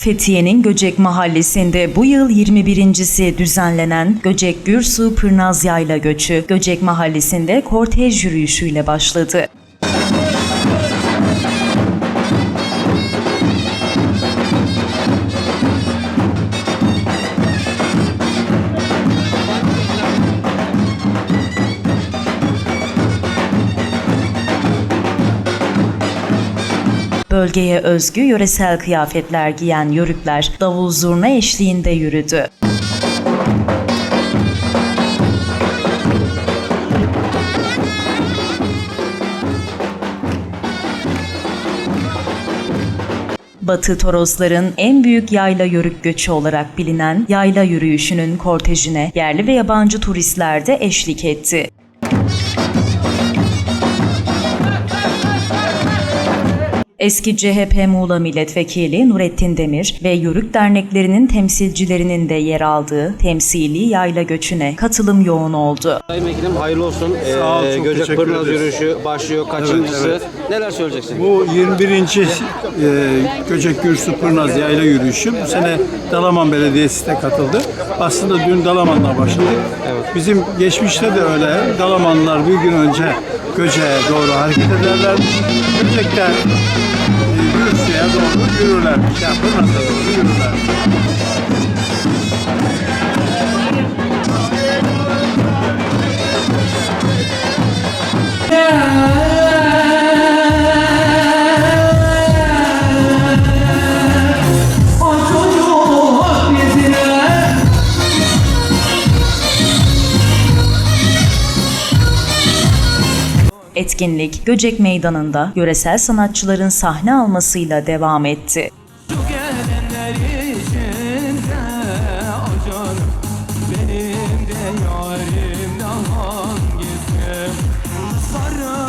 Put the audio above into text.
Fethiye'nin Göcek Mahallesi'nde bu yıl 21.si düzenlenen Göcek Gürsu Pırnaz Yayla Göçü Göcek Mahallesi'nde kortej yürüyüşüyle başladı. Bölgeye özgü yöresel kıyafetler giyen yörükler davul zurna eşliğinde yürüdü. Batı Torosların en büyük yayla yörük göçü olarak bilinen yayla yürüyüşünün kortejine yerli ve yabancı turistler de eşlik etti. Eski CHP Muğla Milletvekili Nurettin Demir ve Yörük derneklerinin temsilcilerinin de yer aldığı temsili yayla göçüne katılım yoğun oldu. Sayın Vekilim hayırlı olsun. Sağ ol, Ee, çok Göcek Pırnaz yürüyüşü başlıyor. Kaçıncısı? evet. Neler söyleyeceksin? Bu 21. e, Göcek Gürsü Pırnaz Yayla Yürüyüşü bu sene Dalaman Belediyesi de katıldı. Aslında dün Dalaman'la başladık. Bizim geçmişte de öyle Dalamanlılar bir gün önce Göcek'e doğru hareket ederlermiş. Göcek'te e, Gürsü'ye doğru yürürlermiş. Yani Pırnaz'a doğru yürürlermiş. Etkinlik Göcek Meydanı'nda yöresel sanatçıların sahne almasıyla devam etti. Sarı